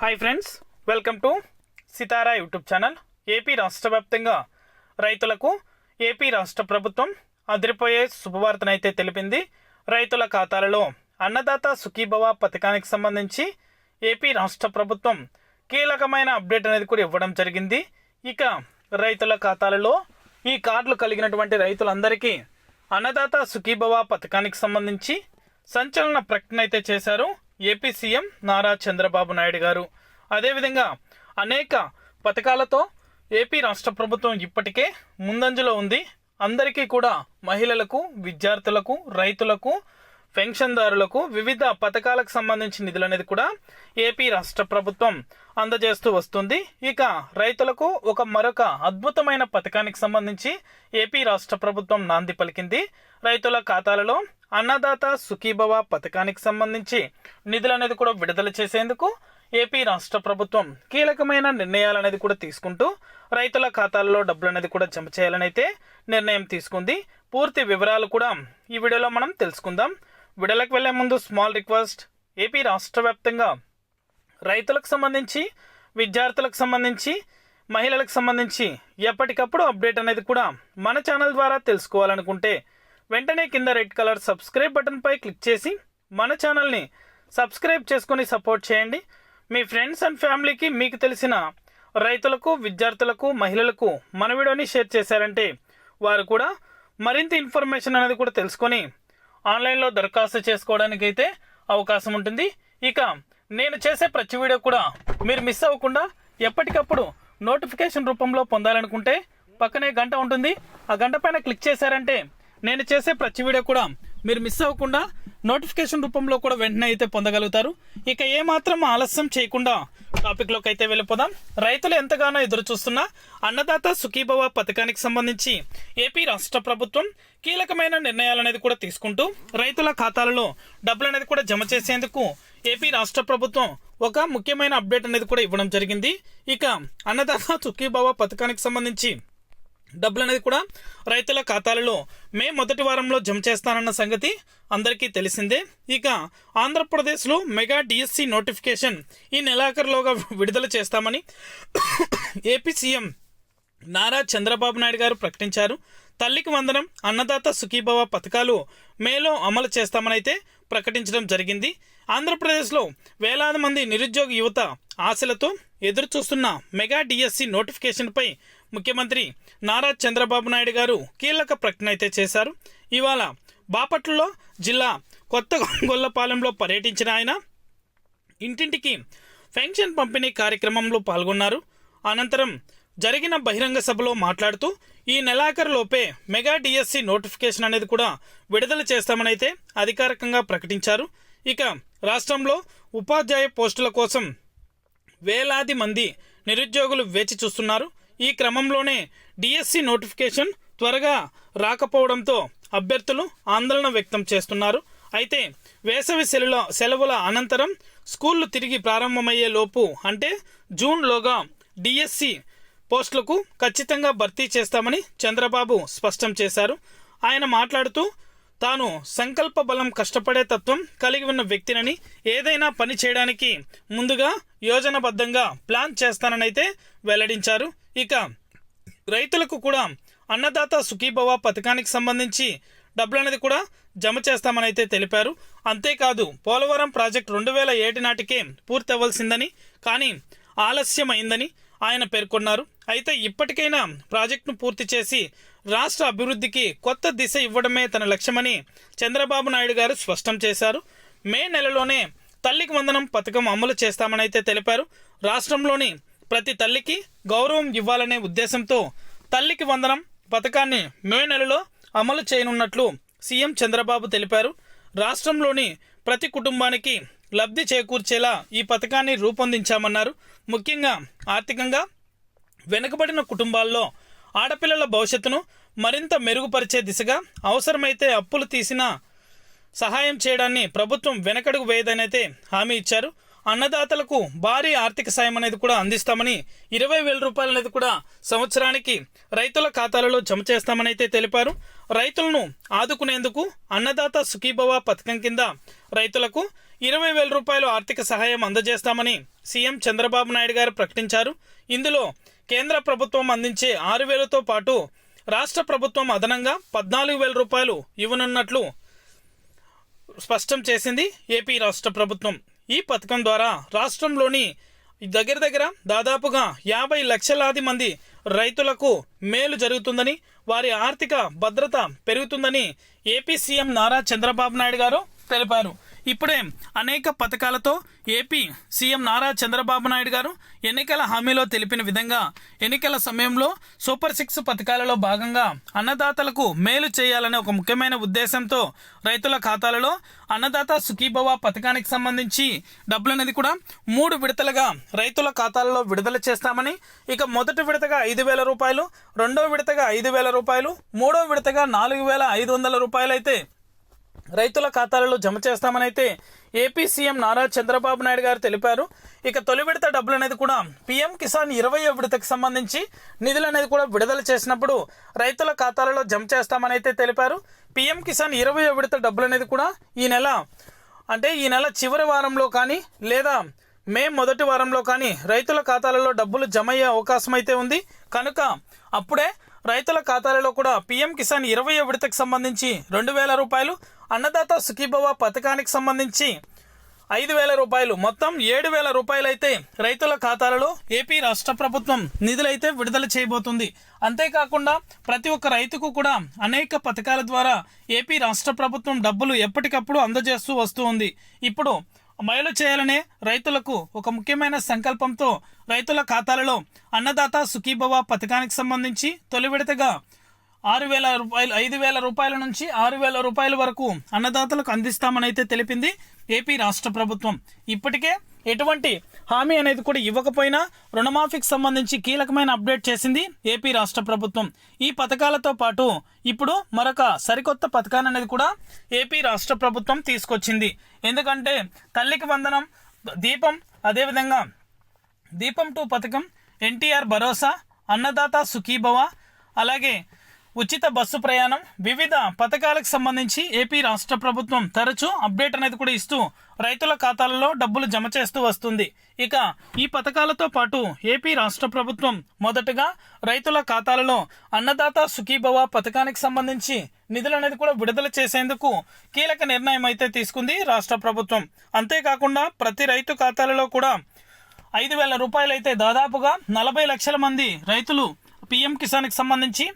Hi friends welcome to Sitara YouTube channel AP రాష్ట్ర వ్యాప్తంగా రైతులకు ఏపీ రాష్ట్ర ప్రభుత్వం అదిరిపోయే శుభవార్తనైతే తెలిపింది. రైతుల ఖాతాలలో అన్నదాత సుఖీభవ పథకానికి సంబంధించి ఏపీ రాష్ట్ర ప్రభుత్వం కీలకమైన అప్డేట్ అనేది కూడా ఇవ్వడం జరిగింది. ఇక రైతుల ఖాతాలలో ఈ కార్డులు కలిగినటువంటి రైతులందరికీ అన్నదాత సుఖీభవ పథకానికి సంబంధించి సంచలన ప్రకటన అయితే చేశారు. AP CM Nara Chandrababu Naidu garu. అదేవిధంగా అనేక పథకాలతో ఏపీ రాష్ట్ర ప్రభుత్వం ఇప్పటికే ముందంజలో ఉంది. అందరికీ కూడా మహిళలకు విద్యార్థులకు రైతులకు పెన్షన్దారులకు వివిధ పథకాలకు సంబంధించిన నిధులు అనేది కూడా ఏపీ రాష్ట్ర ప్రభుత్వం అందజేస్తూ వస్తుంది. ఇక రైతులకు ఒక మరొక అద్భుతమైన పథకానికి సంబంధించి ఏపీ రాష్ట్ర ప్రభుత్వం నాంది పలికింది. రైతుల ఖాతాలలో అన్నదాత సుఖీభవ పథకానికి సంబంధించి నిధులు అనేది కూడా విడుదల చేసేందుకు ఏపీ రాష్ట్ర ప్రభుత్వం కీలకమైన నిర్ణయాలు అనేది కూడా తీసుకుంటూ రైతుల ఖాతాల్లో డబ్బులు అనేది కూడా జమ చేయాలని అయితే నిర్ణయం తీసుకుంది. పూర్తి వివరాలు కూడా ఈ వీడియోలో మనం తెలుసుకుందాం. వీడియోలకు వెళ్ళే ముందు స్మాల్ రిక్వెస్ట్ ఏపీ రాష్ట్ర వ్యాప్తంగా రైతులకు సంబంధించి విద్యార్థులకు సంబంధించి మహిళలకు సంబంధించి ఎప్పటికప్పుడు అప్డేట్ అనేది కూడా మన ఛానల్ ద్వారా తెలుసుకోవాలనుకుంటే వెంటనే కింద రెడ్ కలర్ సబ్స్క్రైబ్ బటన్పై క్లిక్ చేసి మన ఛానల్ని సబ్స్క్రైబ్ చేసుకొని సపోర్ట్ చేయండి. మీ ఫ్రెండ్స్ అండ్ ఫ్యామిలీకి మీకు తెలిసిన రైతులకు విద్యార్థులకు మహిళలకు మన వీడియోని షేర్ చేశారంటే వారు కూడా మరింత ఇన్ఫర్మేషన్ అనేది కూడా తెలుసుకొని ఆన్లైన్లో దరఖాస్తు చేసుకోవడానికి అయితే అవకాశం ఉంటుంది. ఇక నేను చేసే ప్రతి వీడియో కూడా మీరు మిస్ అవ్వకుండా ఎప్పటికప్పుడు నోటిఫికేషన్ రూపంలో పొందాలనుకుంటే పక్కనే గంట ఉంటుంది. ఆ గంట పైన క్లిక్ చేశారంటే నేను చేసే ప్రతి వీడియో కూడా మీరు మిస్ అవ్వకుండా నోటిఫికేషన్ రూపంలో కూడా వెంటనే అయితే పొందగలుగుతారు. ఇక ఏమాత్రం ఆలస్యం చేయకుండా టాపిక్లోకి అయితే వెళ్ళిపోదాం. రైతులు ఎంతగానో ఎదురు చూస్తున్న అన్నదాత సుఖీభవ పథకానికి సంబంధించి ఏపీ రాష్ట్ర ప్రభుత్వం కీలకమైన నిర్ణయాలు అనేది కూడా తీసుకుంటూ రైతుల ఖాతాలలో డబ్బులు అనేది కూడా జమ చేసేందుకు ఏపీ రాష్ట్ర ప్రభుత్వం ఒక ముఖ్యమైన అప్డేట్ అనేది కూడా ఇవ్వడం జరిగింది. ఇక అన్నదాత సుఖీభవ పథకానికి సంబంధించి డబ్బులు అనేది కూడా రైతుల ఖాతాలలో మే మొదటి వారంలో జమ చేస్తానన్న సంగతి అందరికీ తెలిసిందే. ఇక ఆంధ్రప్రదేశ్లో మెగా డిఎస్సి నోటిఫికేషన్ ఈ నెలాఖరులోగా విడుదల చేస్తామని ఏపీ సీఎం నారా చంద్రబాబు నాయుడు గారు ప్రకటించారు. తల్లికి వందనం అన్నదాత సుఖీభవ పథకాలు మేలో అమలు చేస్తామనైతే ప్రకటించడం జరిగింది. ఆంధ్రప్రదేశ్లో వేలాది మంది నిరుద్యోగ యువత ఆశలతో ఎదురు చూస్తున్న మెగా డిఎస్సి నోటిఫికేషన్పై ముఖ్యమంత్రి నారా చంద్రబాబు నాయుడు గారు కీలక ప్రకటన అయితే చేశారు. ఇవాళ బాపట్లలో జిల్లా కొత్త గొల్లపాలెంలో పర్యటించిన ఆయన ఇంటింటికి పెన్షన్ పంపిణీ కార్యక్రమంలో పాల్గొన్నారు. అనంతరం జరిగిన బహిరంగ సభలో మాట్లాడుతూ ఈ నెలాఖరులోపే మెగా డిఎస్సి నోటిఫికేషన్ అనేది కూడా విడుదల చేస్తామనైతే అధికారికంగా ప్రకటించారు. ఇక రాష్ట్రంలో ఉపాధ్యాయ పోస్టుల కోసం వేలాది మంది నిరుద్యోగులు వేచి చూస్తున్నారు. ఈ క్రమంలోనే డిఎస్సి నోటిఫికేషన్ త్వరగా రాకపోవడంతో అభ్యర్థులు ఆందోళన వ్యక్తం చేస్తున్నారు. అయితే వేసవి సెలవుల సెలవుల అనంతరం స్కూళ్ళు తిరిగి ప్రారంభమయ్యే లోపు అంటే జూన్లోగా డిఎస్సి పోస్టులకు ఖచ్చితంగా భర్తీ చేస్తామని చంద్రబాబు స్పష్టం చేశారు. ఆయన మాట్లాడుతూ తాను సంకల్ప బలం కష్టపడే తత్వం కలిగి ఉన్న వ్యక్తినని ఏదైనా పని చేయడానికి ముందుగా యోజనబద్ధంగా ప్లాన్ చేస్తాననైతే వెల్లడించారు. ఇక రైతులకు కూడా అన్నదాత సుఖీభవ పథకానికి సంబంధించి డబ్బులు అనేది కూడా జమ చేస్తామని అయితే తెలిపారు. అంతేకాదు పోలవరం ప్రాజెక్టు రెండు వేల ఏడు నాటికే పూర్తి అవ్వాల్సిందని కానీ ఆలస్యం అయిందని ఆయన పేర్కొన్నారు. అయితే ఇప్పటికైనా ప్రాజెక్టును పూర్తి చేసి రాష్ట్ర అభివృద్ధికి కొత్త దిశ ఇవ్వడమే తన లక్ష్యమని చంద్రబాబు నాయుడు గారు స్పష్టం చేశారు. మే నెలలోనే తల్లికి వందనం పథకం అమలు చేస్తామని అయితే తెలిపారు. రాష్ట్రంలోని ప్రతి తల్లికి గౌరవం ఇవ్వాలనే ఉద్దేశంతో తల్లికి వందనం పథకాన్ని మే నెలలో అమలు చేయనున్నట్లు సీఎం చంద్రబాబు తెలిపారు. రాష్ట్రంలోని ప్రతి కుటుంబానికి లబ్ధి చేకూర్చేలా ఈ పథకాన్ని రూపొందించామన్నారు. ముఖ్యంగా ఆర్థికంగా వెనుకబడిన కుటుంబాల్లో ఆడపిల్లల భవిష్యత్తును మరింత మెరుగుపరిచే దిశగా అవసరమైతే అప్పులు తీసిన సహాయం చేయడాన్ని ప్రభుత్వం వెనకడుగు వేయదనైతే హామీ ఇచ్చారు. అన్నదాతలకు భారీ ఆర్థిక సాయం అనేది కూడా అందిస్తామని ఇరవై వేల రూపాయలు అనేది కూడా సంవత్సరానికి రైతుల ఖాతాలలో జమ చేస్తామని అయితే తెలిపారు. రైతులను ఆదుకునేందుకు అన్నదాత సుఖీభవ పథకం కింద రైతులకు ఇరవై వేల రూపాయలు ఆర్థిక సహాయం అందజేస్తామని సీఎం చంద్రబాబు నాయుడు గారు ప్రకటించారు. ఇందులో కేంద్ర ప్రభుత్వం అందించే ఆరు వేలతో పాటు రాష్ట్ర ప్రభుత్వం అదనంగా పద్నాలుగు వేల రూపాయలు ఇవ్వనున్నట్లు స్పష్టం చేసింది ఏపీ రాష్ట్ర ప్రభుత్వం. ఈ పథకం ద్వారా రాష్ట్రంలోని దగ్గర దగ్గర దాదాపుగా యాభై లక్షలాది మంది రైతులకు మేలు జరుగుతుందని వారి ఆర్థిక భద్రత పెరుగుతుందని ఏపీ సీఎం నారా చంద్రబాబు నాయుడు గారు తెలిపారు. ఇప్పుడే అనేక పథకాలతో ఏపీ సీఎం నారా చంద్రబాబు నాయుడు గారు ఎన్నికల హామీలో తెలిపిన విధంగా ఎన్నికల సమయంలో సూపర్ సిక్స్ పథకాలలో భాగంగా అన్నదాతలకు మేలు చేయాలనే ఒక ముఖ్యమైన ఉద్దేశంతో రైతుల ఖాతాలలో అన్నదాత సుఖీభవ పథకానికి సంబంధించి డబ్బులనేది కూడా మూడు విడతలుగా రైతుల ఖాతాలలో విడుదల చేస్తామని ఇక మొదటి విడతగా ఐదు వేల రూపాయలు రెండో విడతగా ఐదు వేల రూపాయలు మూడో విడతగా నాలుగు వేల ఐదు వందల రూపాయలు అయితే రైతుల ఖాతాలలో జమ చేస్తామనైతే ఏపీ సీఎం నారా చంద్రబాబు నాయుడు గారు తెలిపారు. ఇక తొలి విడత డబ్బులు అనేది కూడా పీఎం కిసాన్ ఇరవై విడతకు సంబంధించి నిధులు అనేది కూడా విడుదల చేసినప్పుడు రైతుల ఖాతాలలో జమ చేస్తామనైతే తెలిపారు. పీఎం కిసాన్ ఇరవై విడత డబ్బులు అనేది కూడా ఈ నెల అంటే ఈ నెల చివరి వారంలో కానీ లేదా మే మొదటి వారంలో కానీ రైతుల ఖాతాలలో డబ్బులు జమ అయ్యే అవకాశం అయితే ఉంది. కనుక అప్పుడే రైతుల ఖాతాలలో కూడా పీఎం కిసాన్ ఇరవై విడతకు సంబంధించి రెండు వేల రూపాయలు అన్నదాత సుఖీభవ పథకానికి సంబంధించి ఐదు వేల రూపాయలు మొత్తం ఏడు వేల రూపాయలైతే రైతుల ఖాతాలలో ఏపీ రాష్ట్ర ప్రభుత్వం నిధులైతే విడుదల చేయబోతుంది. అంతేకాకుండా ప్రతి ఒక్క రైతుకు కూడా అనేక పథకాల ద్వారా ఏపీ రాష్ట్ర ప్రభుత్వం డబ్బులు ఎప్పటికప్పుడు అందజేస్తూ వస్తూ ఉంది. ఇప్పుడు అమలు చేయాలనే రైతులకు ఒక ముఖ్యమైన సంకల్పంతో రైతుల ఖాతాలలో అన్నదాత సుఖీభవ పథకానికి సంబంధించి తొలి విడతగా ఆరు వేల రూపాయలు ఐదు వేల రూపాయల నుంచి ఆరు వేల రూపాయల వరకు అన్నదాతలకు అందిస్తామని అయితే తెలిపింది ఏపీ రాష్ట్ర ప్రభుత్వం. ఇప్పటికే ఎటువంటి హామీ అనేది కూడా ఇవ్వకపోయినా రుణమాఫీకి సంబంధించి కీలకమైన అప్డేట్ చేసింది ఏపీ రాష్ట్ర ప్రభుత్వం. ఈ పథకాలతో పాటు ఇప్పుడు మరొక సరికొత్త పథకాన్ని అనేది కూడా ఏపీ రాష్ట్ర ప్రభుత్వం తీసుకొచ్చింది. ఎందుకంటే తల్లికి వందనం దీపం అదేవిధంగా దీపం టూ పథకం ఎన్టీఆర్ భరోసా అన్నదాత సుఖీభవ అలాగే ఉచిత బస్సు ప్రయాణం వివిధ పథకాలకు సంబంధించి ఏపీ రాష్ట్ర ప్రభుత్వం తరచూ అప్డేట్ అనేది కూడా ఇస్తూ రైతుల ఖాతాలలో డబ్బులు జమ చేస్తూ వస్తుంది. ఇక ఈ పథకాలతో పాటు ఏపీ రాష్ట్ర ప్రభుత్వం మొదటగా రైతుల ఖాతాలలో అన్నదాత సుఖీభవ పథకానికి సంబంధించి నిధులు అనేది కూడా విడుదల చేసేందుకు కీలక నిర్ణయం అయితే తీసుకుంది రాష్ట్ర ప్రభుత్వం. అంతేకాకుండా ప్రతి రైతు ఖాతాలలో కూడా ఐదు వేల రూపాయలైతే దాదాపుగా నలభై లక్షల మంది రైతులు పిఎం కిసాన్కి సంబంధించి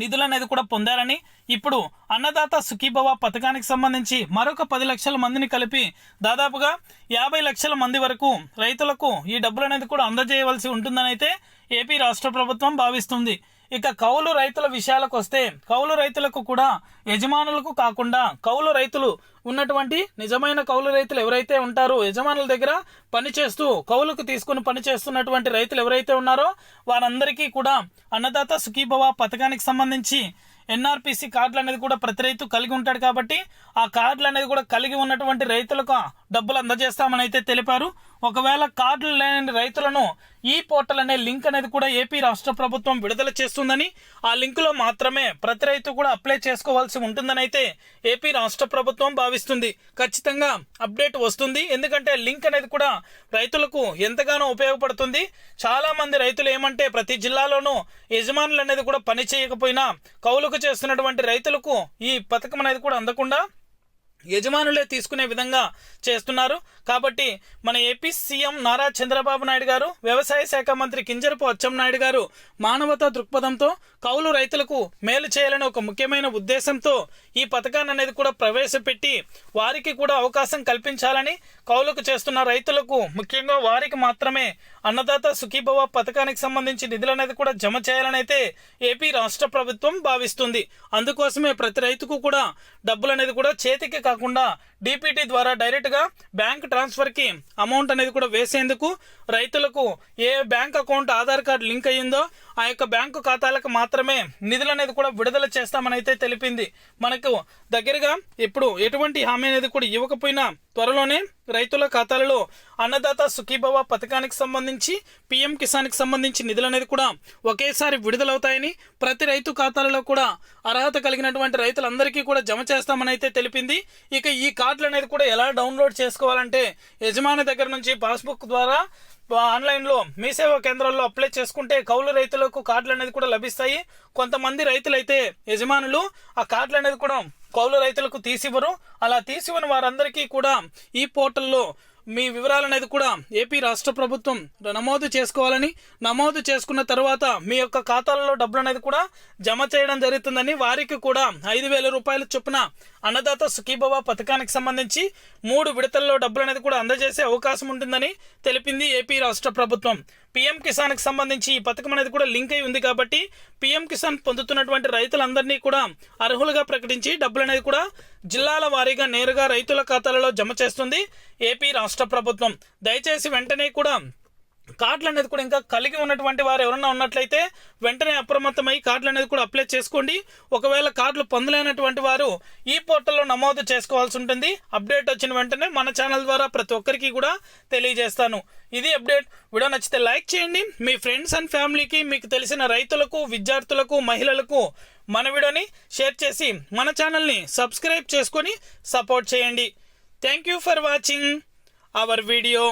నిధులు అనేది కూడా పొందారని ఇప్పుడు అన్నదాత సుఖీభవ పథకానికి సంబంధించి మరొక పది లక్షల మందిని కలిపి దాదాపుగా యాభై లక్షల మంది వరకు రైతులకు ఈ డబ్బులు అనేది కూడా అందజేయవలసి ఉంటుందని అయితే ఏపీ రాష్ట్ర ప్రభుత్వం భావిస్తుంది. ఇక కౌలు రైతుల విషయాలకు వస్తే కౌలు రైతులకు కూడా యజమానులకు కాకుండా కౌలు రైతులు ఉన్నటువంటి నిజమైన కౌలు రైతులు ఎవరైతే ఉంటారో యజమానుల దగ్గర పనిచేస్తూ కౌలుకు తీసుకుని పనిచేస్తున్నటువంటి రైతులు ఎవరైతే ఉన్నారో వారందరికీ కూడా అన్నదాత సుఖీభవ పథకానికి సంబంధించి ఎన్ఆర్పిసి కార్డులు అనేది కూడా ప్రతి రైతు కలిగి ఉంటాడు కాబట్టి ఆ కార్డులు అనేది కూడా కలిగి ఉన్నటువంటి రైతులకు డబ్బులు అందజేస్తామని అయితే తెలిపారు. ఒకవేళ కార్డులు లేని రైతులను ఈ పోర్టల్ అనే లింక్ అనేది కూడా ఏపీ రాష్ట్ర ప్రభుత్వం విడుదల చేస్తుందని ఆ లింకులో మాత్రమే ప్రతి రైతు కూడా అప్లై చేసుకోవాల్సి ఉంటుందని అయితే ఏపీ రాష్ట్ర ప్రభుత్వం భావిస్తుంది. ఖచ్చితంగా అప్డేట్ వస్తుంది. ఎందుకంటే లింక్ అనేది కూడా రైతులకు ఎంతగానో ఉపయోగపడుతుంది. చాలా మంది రైతులు ఏమంటే ప్రతి జిల్లాలోనూ యజమానులు అనేది కూడా పని చేయకపోయినా కౌలుకు చేస్తున్నటువంటి రైతులకు ఈ పథకం అనేది కూడా అందకుండా యజమానులే తీసుకునే విధంగా చేస్తున్నారు. కాబట్టి మన ఏపీ సీఎం నారా చంద్రబాబు నాయుడు గారు వ్యవసాయ శాఖ మంత్రి కింజరపు అచ్చెన్నాయుడు గారు మానవతా దృక్పథంతో కౌలు రైతులకు మేలు చేయాలని ఒక ముఖ్యమైన ఉద్దేశంతో ఈ పథకాన్ని అనేది కూడా ప్రవేశపెట్టి వారికి కూడా అవకాశం కల్పించాలని కౌలుకు చేస్తున్న రైతులకు ముఖ్యంగా వారికి మాత్రమే అన్నదాత సుఖీభవ పథకానికి సంబంధించి నిధులు అనేది కూడా జమ చేయాలని అయితే ఏపీ రాష్ట్ర ప్రభుత్వం భావిస్తుంది. అందుకోసమే ప్రతి రైతుకు కూడా డబ్బులు అనేది కూడా చేతికి కాకుండా డీపీటీ ద్వారా డైరెక్ట్గా బ్యాంక్ ట్రాన్స్ఫర్కి అమౌంట్ అనేది కూడా వేసేందుకు రైతులకు ఏ bank account Aadhaar card link అయ్యిందో ఆ యొక్క బ్యాంకు ఖాతాలకు మాత్రమే నిధులు అనేది కూడా విడుదల చేస్తామని అయితే తెలిపింది. మనకు దగ్గరగా ఇప్పుడు ఎటువంటి హామీ అనేది కూడా ఇవ్వకపోయినా త్వరలోనే రైతుల ఖాతాలలో అన్నదాత సుఖీభవ పథకానికి సంబంధించి పిఎం కిసాన్కి సంబంధించి నిధులు అనేది కూడా ఒకేసారి విడుదలవుతాయని ప్రతి రైతు ఖాతాలలో కూడా అర్హత కలిగినటువంటి రైతులందరికీ కూడా జమ చేస్తామని అయితే తెలిపింది. ఇక ఈ కార్డులు అనేది కూడా ఎలా డౌన్లోడ్ చేసుకోవాలంటే యజమాని దగ్గర నుంచి పాస్బుక్ ద్వారా ఆన్లైన్లో మీ సేవా కేంద్రాల్లో అప్లై చేసుకుంటే కౌలు రైతులకు కార్డులు అనేది కూడా లభిస్తాయి. కొంతమంది రైతులైతే యజమానులు ఆ కార్డులు అనేది కూడా కౌలు రైతులకు తీసివ్వరు. అలా తీసివ్వని వారందరికీ కూడా ఈ పోర్టల్లో మీ వివరాలనేది కూడా ఏపీ రాష్ట్ర ప్రభుత్వం నమోదు చేసుకోవాలని నమోదు చేసుకున్న తర్వాత మీ యొక్క ఖాతాలలో డబ్బులు అనేది కూడా జమ చేయడం జరుగుతుందని వారికి కూడా ఐదు వేల రూపాయల చొప్పున అన్నదాత సుఖీభవ పథకానికి సంబంధించి మూడు విడతల్లో డబ్బులు అనేది కూడా అందజేసే అవకాశం ఉంటుందని తెలిపింది ఏపీ రాష్ట్ర ప్రభుత్వం. పీఎం కిసాన్కి సంబంధించి ఈ పథకం అనేది కూడా లింక్ అయి ఉంది కాబట్టి పీఎం కిసాన్ పొందుతున్నటువంటి రైతులందరినీ కూడా అర్హులుగా ప్రకటించి డబ్బులు అనేది కూడా జిల్లాల వారీగా నేరుగా రైతుల ఖాతాలలో జమ చేస్తుంది ఏపీ రాష్ట్ర ప్రభుత్వం. దయచేసి వెంటనే కూడా కార్డులు అనేది కూడా ఇంకా కలిగి ఉన్నటువంటి వారు ఎవరన్నా ఉన్నట్లయితే వెంటనే అప్రమత్తమై కార్డులు అనేది కూడా అప్లై చేసుకోండి. ఒకవేళ కార్డులు పొందలేనటువంటి వారు ఈ పోర్టల్లో నమోదు చేసుకోవాల్సి ఉంటుంది. అప్డేట్ వచ్చిన వెంటనే మన ఛానల్ ద్వారా ప్రతి ఒక్కరికి కూడా తెలియజేస్తాను. ఇది అప్డేట్. వీడియో నచ్చితే లైక్ చేయండి. మీ ఫ్రెండ్స్ అండ్ ఫ్యామిలీకి మీకు తెలిసిన రైతులకు విద్యార్థులకు మహిళలకు మన వీడియోని షేర్ చేసి మన ఛానల్ని సబ్స్క్రైబ్ చేసుకొని సపోర్ట్ చేయండి. Thank you for watching our video.